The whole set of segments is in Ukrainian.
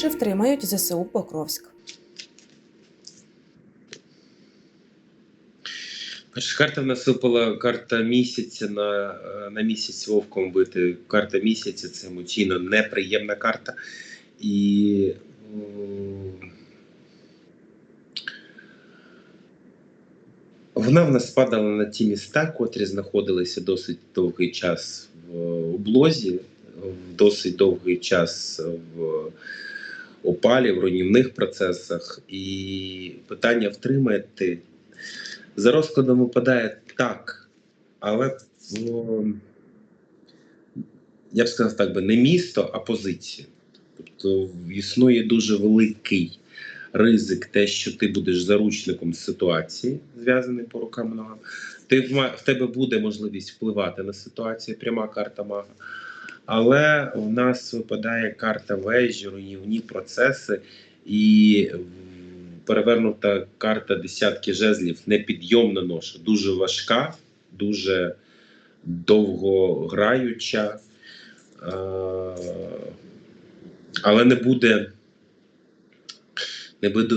Чи втримають ЗСУ Покровськ? Карта в нас випала карта місяця на, е, на місяць вовком бити. Карта місяця це емоційно неприємна карта. І м, вона в нас падала на ті міста, котрі знаходилися досить довгий час в облозі, в досить довгий час в опалі, в руйнівних процесах. І питання втримати за розкладом випадає так, але о, я б сказав так би не місто, а позиція. Тобто існує дуже великий ризик, те, що ти будеш заручником ситуації, зв'язаний по рукам ногам. Ти в, в тебе буде можливість впливати на ситуацію, пряма карта мага. Але в нас випадає карта вежі, руйнівні процеси і перевернута карта десятки жезлів, непідйомна ноша, дуже важка, дуже довгограюча. Е, Але не буде,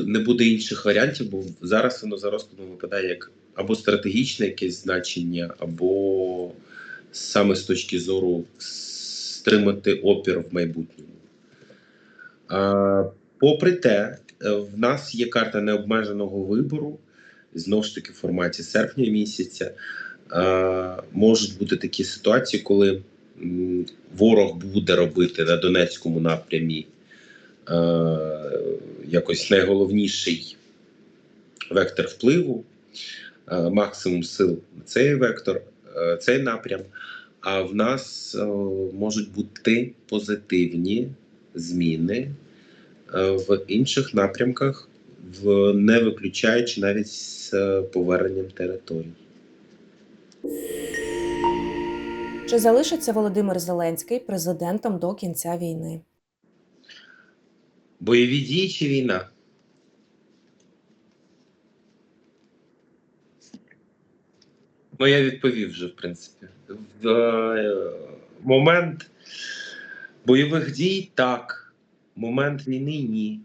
не буде інших варіантів, бо зараз воно за розкладом випадає як або стратегічне якесь значення, або саме з точки зору стримати опір в майбутньому. А, попри те, е, в нас є карта необмеженого вибору, знову ж таки в форматі серпня місяця. А, можуть бути такі ситуації, коли м, ворог буде робити на Донецькому напрямі е, якось найголовніший вектор впливу, е, максимум сил на цей вектор, е, цей напрям. А в нас е, можуть бути позитивні зміни е, в інших напрямках, в не виключаючи навіть з е, поверненням територій. Чи залишиться Володимир Зеленський президентом до кінця війни? Бойові дії чи війна? Ну, я відповів вже, в принципі. В е, момент бойових дій так. Момент війни ні.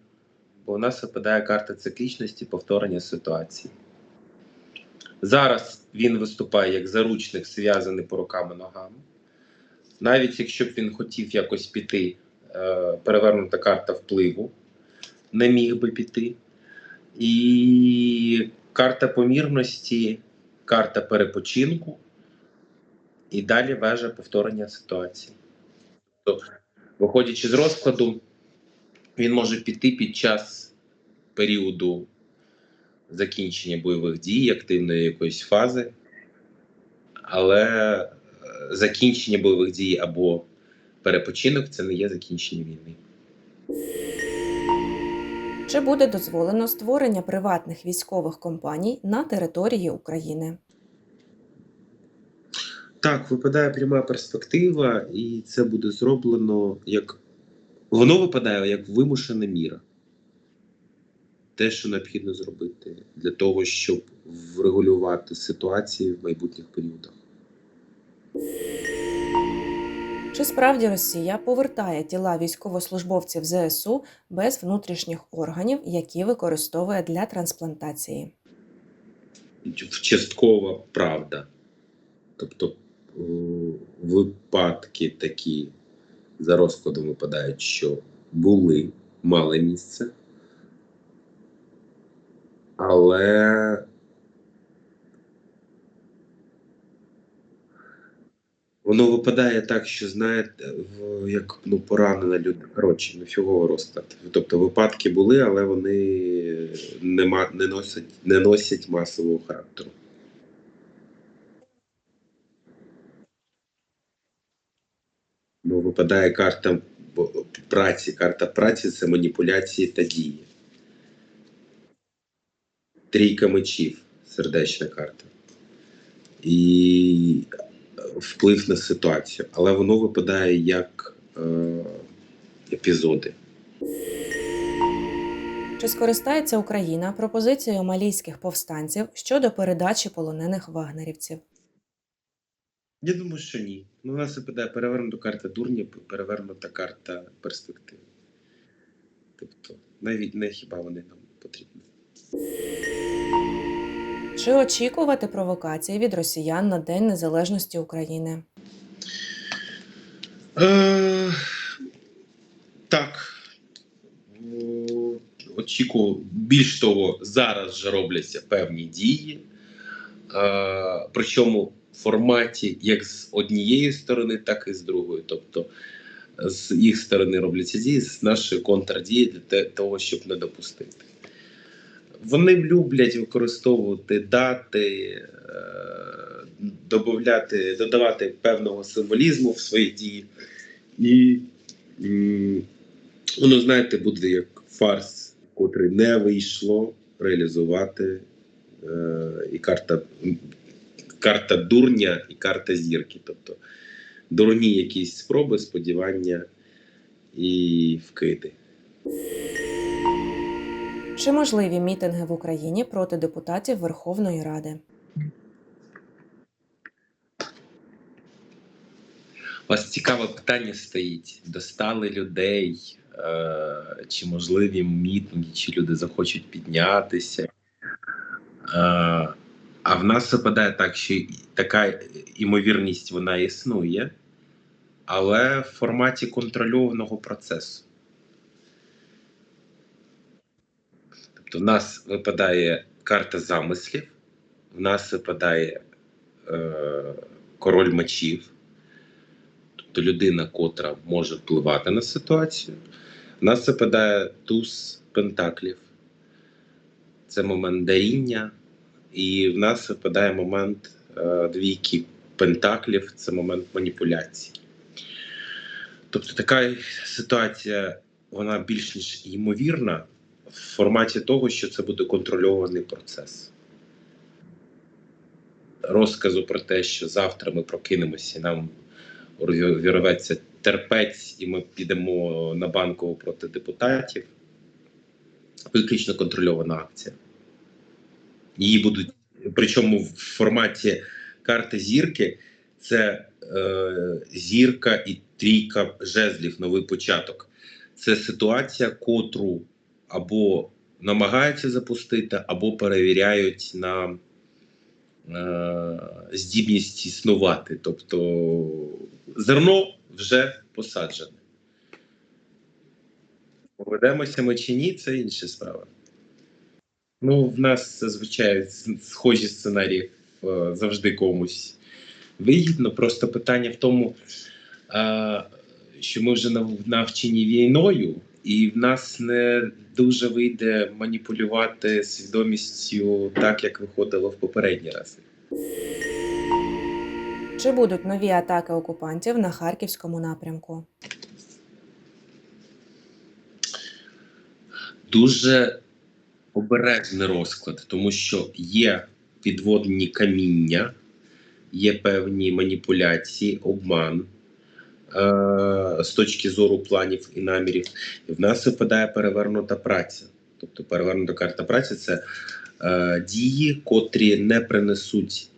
Бо у нас випадає карта циклічності повторення ситуації. Зараз він виступає як заручник, зв'язаний по рукам і ногам. Навіть якщо б він хотів якось піти, е, перевернута карта впливу, не міг би піти. І карта помірності, карта перепочинку, і далі вежа повторення ситуації. Тобто, виходячи з розкладу, він може піти під час періоду закінчення бойових дій, активної якоїсь фази, але е, закінчення бойових дій або перепочинок це не є закінчення війни. Чи буде дозволено створення приватних військових компаній на території України? Так, випадає пряма перспектива, і це буде зроблено як воно випадає як вимушена міра. Те, що необхідно зробити для того, щоб врегулювати ситуації в майбутніх періодах. Чи справді Росія повертає тіла військовослужбовців ЗСУ без внутрішніх органів, які використовує для трансплантації? Часткова правда. Тобто випадки такі за розкладом випадають, що були, мали місце. Але воно випадає так, що знаєте, як ну, поранена людина. Коротше, нафігово розклад. Тобто випадки були, але вони не, ма- не, носять, не носять масового характеру. Ну, випадає карта праці. Карта праці це маніпуляції та дії. Трійка мечів, сердечна карта. І вплив на ситуацію. Але воно випадає як е, епізоди. Чи скористається Україна пропозицією малійських повстанців щодо передачі полонених вагнерівців? Я думаю, що ні. Ну, у нас випадає перевернута карта дурня, перевернута карта перспективи. Тобто, навіть не хіба вони нам потрібні. Чи очікувати провокації від росіян на День Незалежності України? Е, так. Очікую, більш того, зараз вже робляться певні дії. Е, причому в форматі як з однієї сторони, так і з другої. Тобто з їх сторони робляться дії, з нашої контрдії для того, щоб не допустити. Вони люблять використовувати дати, е, добавляти, додавати певного символізму в свої дії. І воно, знаєте, буде як фарс, котрий не вийшло реалізувати. Е, і карта, карта дурня, і карта зірки. Тобто дурні якісь спроби, сподівання і вкиди. Чи можливі мітинги в Україні проти депутатів Верховної Ради? У вас цікаве питання стоїть: достали людей, е, чи можливі мітинги, чи люди захочуть піднятися. Е, а в нас випадає так, що така імовірність вона існує, але в форматі контрольованого процесу. Тобто, в нас випадає карта замислів, в нас випадає е, король мечів, тобто людина, котра може впливати на ситуацію. В нас випадає туз пентаклів, це момент даріння, і в нас випадає момент е, двійки пентаклів, це момент маніпуляції. Тобто така ситуація, вона більш ніж ймовірна в форматі того, що це буде контрольований процес. Розказу про те, що завтра ми прокинемося і нам вірветься терпець, і ми підемо на банкову проти депутатів. Виключно контрольована акція. Її будуть, причому в форматі карти зірки це е, зірка і трійка жезлів, новий початок. Це ситуація, котру або намагаються запустити, або перевіряють на е, здібність існувати. Тобто зерно вже посаджене. Поведемося ми чи ні, це інша справа. Ну, в нас зазвичай схожі сценарії е, завжди комусь вигідно. Просто питання в тому, е, що ми вже навчені війною, і в нас не дуже вийде маніпулювати свідомістю так, як виходило в попередні рази. Чи будуть нові атаки окупантів на харківському напрямку? дуже обережний розклад, тому що є підводні каміння, є певні маніпуляції, обман з точки зору планів і намірів. І в нас випадає перевернута праця. Тобто перевернута карта праці це е- дії, котрі не принесуть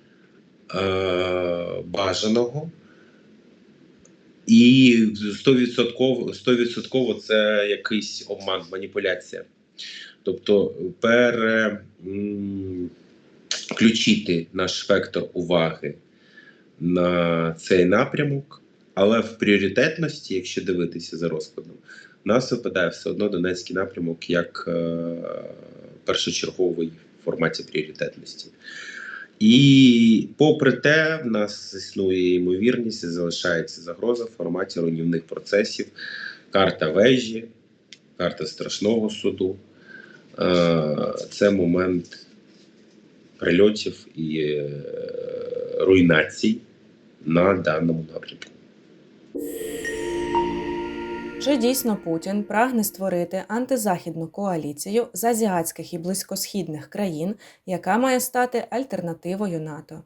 е- бажаного. І 100%, 100% це якийсь обман, маніпуляція. Тобто переключити наш вектор уваги на цей напрямок, але в пріоритетності, якщо дивитися за розкладом, нас випадає все одно Донецький напрямок як е, першочерговий в форматі пріоритетності. І попри те, в нас існує ймовірність і залишається загроза в форматі руйнівних процесів. Карта вежі, карта страшного суду. Е, Це момент прильотів і е, руйнацій на даному напрямку. Чи дійсно Путін прагне створити антизахідну коаліцію з азіатських і близькосхідних країн, яка має стати альтернативою НАТО?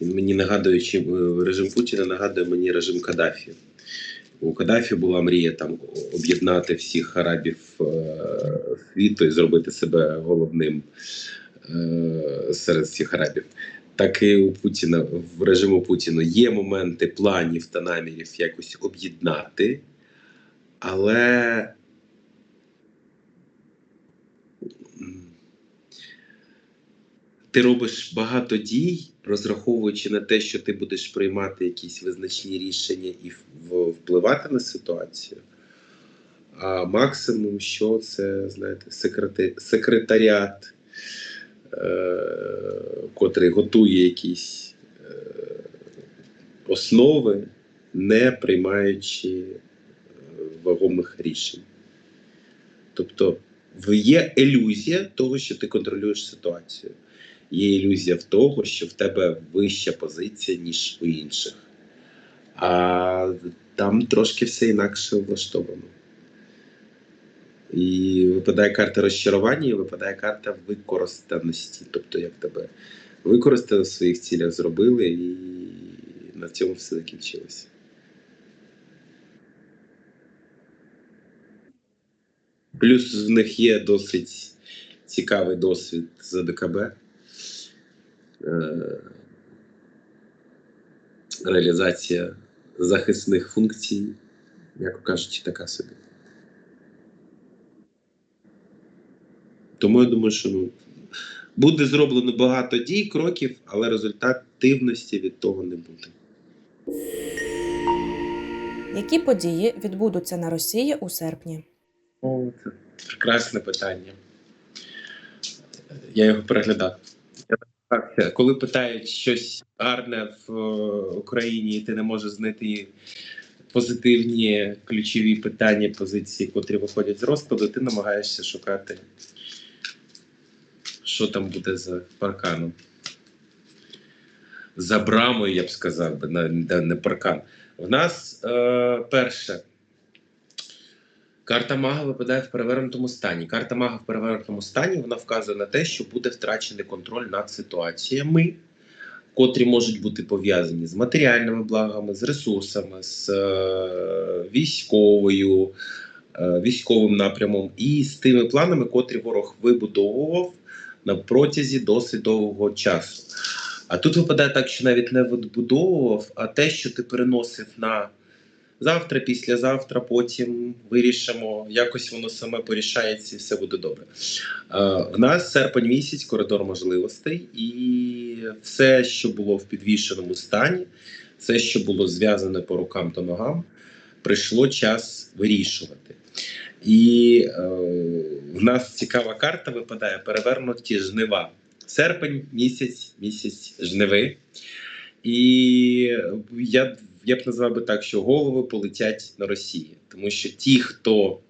Він мені нагадує, чи е, режим Путіна нагадує мені режим Каддафі. У Каддафі була мрія там об'єднати всіх арабів е, світу і зробити себе головним серед всіх арабів. так і у Путіна в режиму Путіна є моменти планів та намірів якось об'єднати, але ти робиш багато дій, розраховуючи на те, що ти будеш приймати якісь визначні рішення і впливати на ситуацію. А максимум, що це, знаєте, секретаріат, е- котрий готує якісь е- основи, не приймаючи е, вагомих рішень. Тобто є ілюзія того, що ти контролюєш ситуацію. Є ілюзія в того, що в тебе вища позиція, ніж у інших. А там трошки все інакше влаштовано. І випадає карта розчарування, і випадає карта використаності. Тобто, як тебе використали в своїх цілях, зробили, і на цьому все закінчилося. Плюс в них є досить цікавий досвід з АДКБ. Е, Реалізація захисних функцій, як кажучи, така собі. Тому я думаю, що ну, буде зроблено багато дій, кроків, але результативності від того не буде. Які події відбудуться на Росії у серпні? О, це прекрасне питання. Я його переглядав. Коли питають щось гарне в е, Україні, і ти не можеш знайти позитивні ключові питання, позиції, котрі виходять з розкладу, ти намагаєшся шукати, що там буде за парканом. За брамою, я б сказав, би, не паркан. В нас е, перше. Карта мага випадає в перевернутому стані. Карта мага в перевернутому стані вона вказує на те, що буде втрачений контроль над ситуаціями, котрі можуть бути пов'язані з матеріальними благами, з ресурсами, з е, військовою, е, військовим напрямом і з тими планами, котрі ворог вибудовував на протязі досить довгого часу. А тут випадає так, що навіть не вибудовував, а те, що ти переносив на завтра, післязавтра, потім вирішимо, якось воно саме порішається і все буде добре. В нас серпень місяць, коридор можливостей, і все, що було в підвішеному стані, все, що було зв'язане по рукам та ногам, прийшло час вирішувати. І е, в нас цікава карта випадає перевернуті жнива. Серпень місяць, місяць жниви. І я, я б назвав би так, що голови полетять на Росії, тому що ті, хто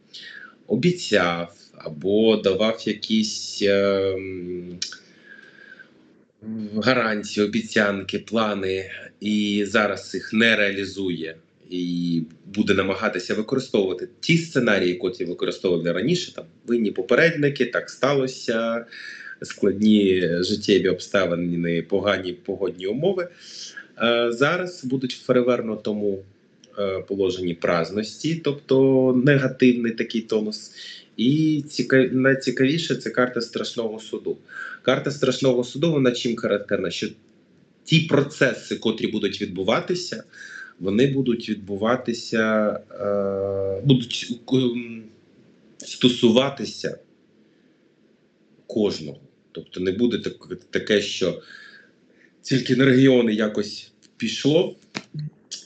обіцяв або давав якісь ем, гарантії, обіцянки, плани, і зараз їх не реалізує. І буде намагатися використовувати ті сценарії, котрі використовували раніше. Там винні попередники, так сталося, складні життєві обставини, погані погодні умови. Е, Зараз будуть в перевернутому е, положенні праздності, тобто негативний такий тонус. І ціка... найцікавіше це карта страшного суду. Карта страшного суду вона чим характерна? Що ті процеси, котрі будуть відбуватися, вони будуть відбуватися, е... будуть стосуватися кожного. Тобто не буде таке, що тільки на регіони якось пішло,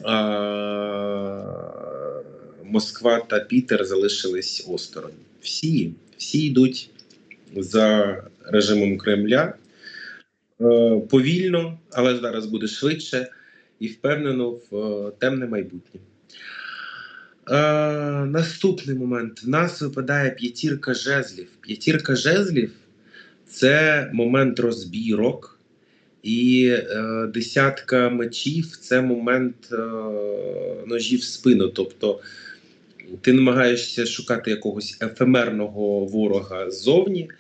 а Москва та Пітер залишились осторонь. Всі, всі йдуть за режимом Кремля е, повільно, але зараз буде швидше і впевнено в е, темне майбутнє. Е, наступний момент. В нас випадає п'ятірка жезлів. П'ятірка жезлів це момент розбірок. І е, десятка мечів це момент е, ножів в спину. Тобто ти намагаєшся шукати якогось ефемерного ворога ззовні,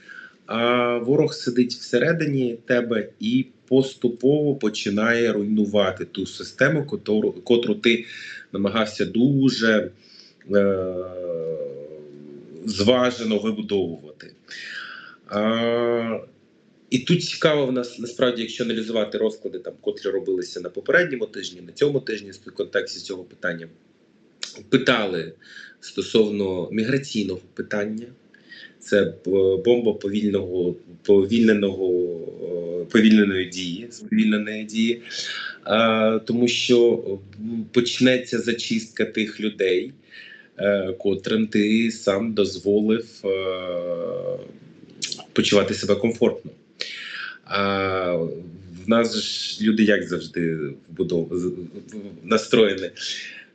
а ворог сидить всередині тебе і поступово починає руйнувати ту систему, котру, котру ти намагався дуже е, зважено вибудовувати. А, І тут цікаво в нас насправді, якщо аналізувати розклади, там котрі робилися на попередньому тижні, на цьому тижні в контексті цього питання, питали стосовно міграційного питання. Це е, бомба повільного повільненого е, повільненої дії, сповільненої дії, Е, тому що почнеться зачистка тих людей, е, котрим ти сам дозволив е, почувати себе комфортно. А в нас ж люди як завжди настроєні.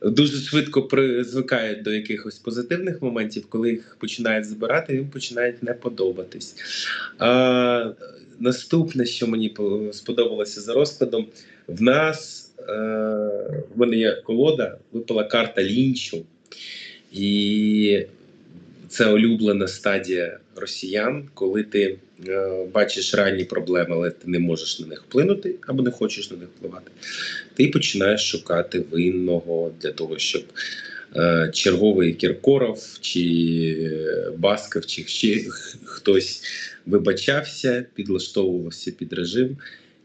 Дуже швидко звикають до якихось позитивних моментів, коли їх починають збирати, їм починають не подобатись. А, наступне, що мені сподобалося за розкладом, в нас е... в мене є колода, випала карта лінчу, і це улюблена стадія росіян, коли ти е, бачиш реальні проблеми, але ти не можеш на них вплинути або не хочеш на них впливати. Ти починаєш шукати винного для того, щоб черговий Кіркоров чи е, Басков, чи ще хтось вибачався, підлаштовувався під режим,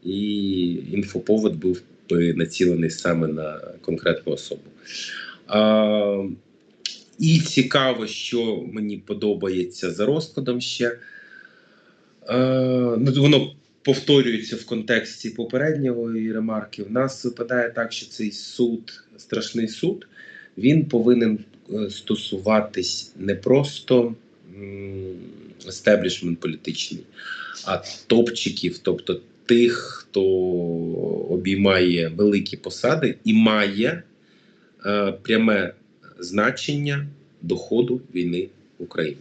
і інфоповод був би націлений саме на конкретну особу. А, і цікаво, що мені подобається за розкладом ще. Е, ну, воно повторюється в контексті попередньої ремарки. В нас випадає так, що цей суд, страшний суд, він повинен е, стосуватись не просто естеблішмент політичний, а топчиків, тобто тих, хто обіймає великі посади і має е, пряме значення доходу війни в Україні.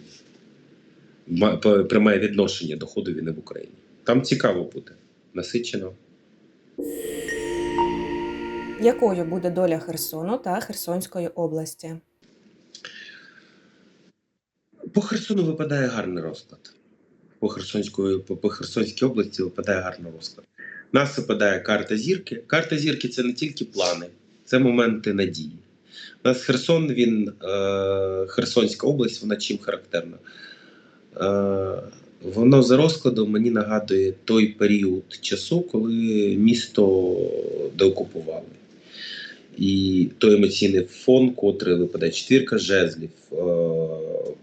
Пряме відношення до ходу війни в Україні. Там цікаво буде, насичено. Якою буде доля Херсону та Херсонської області? По Херсону випадає гарний розклад. По Херсонської, по, по Херсонській області випадає гарний розклад. Нас випадає карта зірки. Карта зірки це не тільки плани, це моменти надії. У нас Херсон, він е, Херсонська область, вона чим характерна. Е, воно за розкладом мені нагадує той період часу, коли місто деокупували. І той емоційний фон, котрий випадає четвірка жезлів е,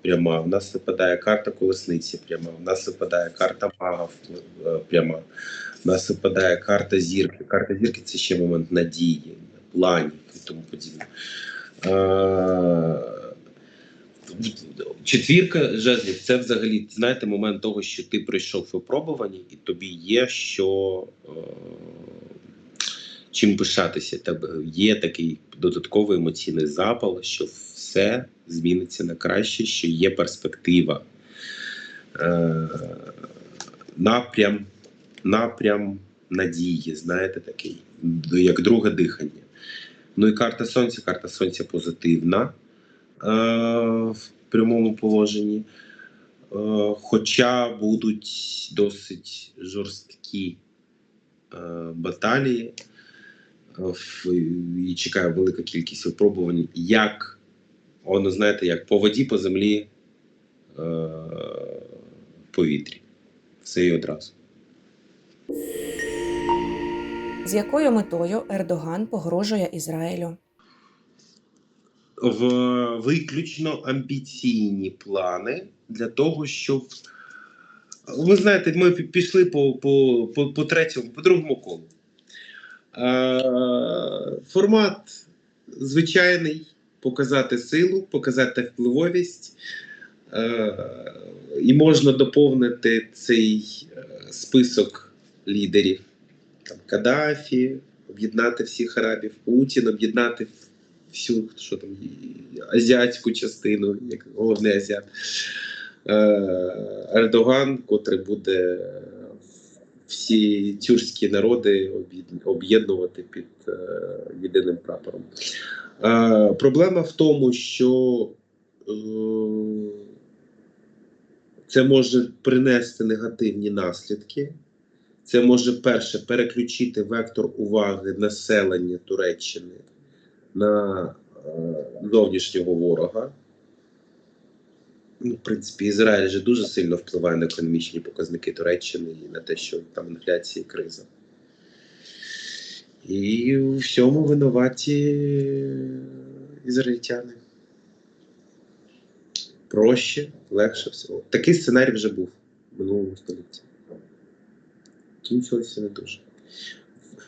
пряма. В нас випадає карта колесниці пряма, в нас випадає карта мага е, пряма, в нас випадає карта зірки. Карта зірки це ще момент надії, планів і тому подібне. Е, Четвірка жезлів це взагалі знаєте момент того, що ти пройшов випробування, і тобі є що чим пишатися. Тебе є такий додатковий емоційний запал, що все зміниться на краще, що є перспектива. Е, напрям, напрям надії, знаєте, такий, як друге дихання. Ну і карта сонця, карта сонця позитивна е, в прямому положенні. Е, хоча будуть досить жорсткі е, баталії, і чекає велика кількість випробувань, як воно, знаєте, як по воді, по землі, е, в повітрі. Все і одразу. З якою метою Ердоган погрожує Ізраїлю? в виключно амбіційні плани для того, щоб ви знаєте, ми пішли по, по, по, по третьому, по другому колу. Е, формат звичайний: показати силу, показати впливовість. Е, і можна доповнити цей е, список лідерів. Там, Каддафі, об'єднати всіх арабів, Путін, об'єднати всю що там, азіатську частину, як головний азіат. Ердоган, котрий буде всі тюркські народи об'єднувати під е, єдиним прапором. Е, проблема в тому, що е, це може принести негативні наслідки. Це може перше переключити вектор уваги населення Туреччини на зовнішнього ворога. Ну, в принципі, Ізраїль же дуже сильно впливає на економічні показники Туреччини і на те, що там інфляція і криза. І у всьому винуваті ізраїльтяни. Проще, легше всього. Такий сценарій вже був в минулому столітті. Кінчилося не дуже.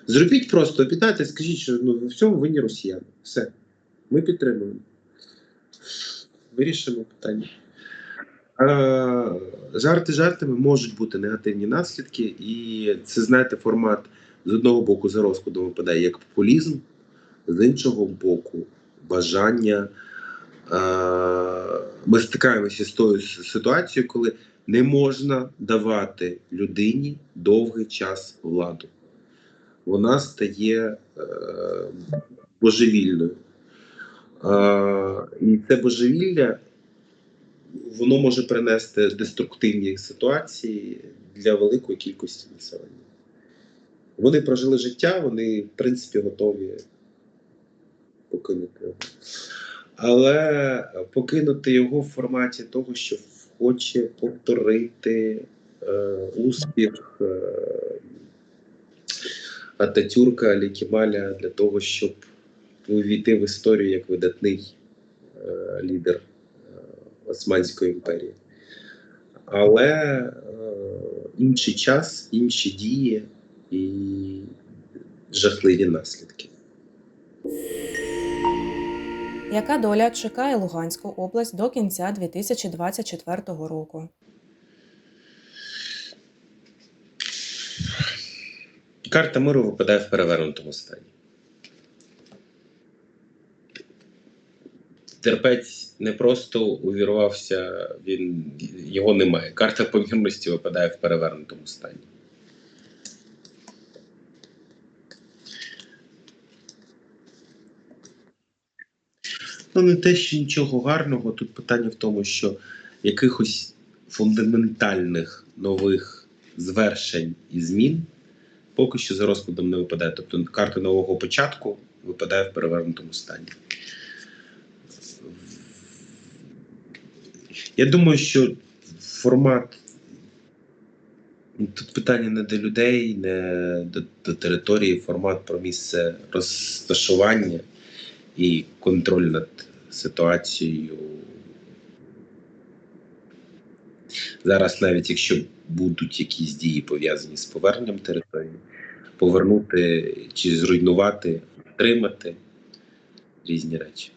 Зробіть просто, об'єднайте, скажіть, що ну, в цьому винні росіяни. Все. Ми підтримуємо. Вирішимо питання. Е, жарти жартами можуть бути негативні наслідки, і це, знаєте, формат з одного боку за розкладом випадає як популізм, з іншого боку, бажання. Е, ми стикаємося з тою ситуацією, коли не можна давати людині довгий час владу. Вона стає е, божевільною. І це божевілля воно може принести деструктивні ситуації для великої кількості населення. Вони прожили життя, вони, в принципі, готові покинути його. Але покинути його в форматі того, що хоче повторити е, успіх е, Ататюрка Алі Кемаля для того, щоб увійти в історію як видатний е, лідер Османської імперії. Але е, інший час, інші дії і жахливі наслідки. Яка доля чекає Луганську область до кінця 2024 року? Карта миру випадає в перевернутому стані. Терпець не просто увірвався, він його немає. Карта помірності випадає в перевернутому стані. Ну, не те, що нічого гарного. Тут питання в тому, що якихось фундаментальних нових звершень і змін поки що за розкладом не випадає. Тобто карта нового початку випадає в перевернутому стані. Я думаю, що формат. Тут питання не до людей, не до, до території, формат про місце розташування і контроль над ситуацією. Зараз, навіть якщо будуть якісь дії пов'язані з поверненням території, повернути чи зруйнувати, втримати різні речі.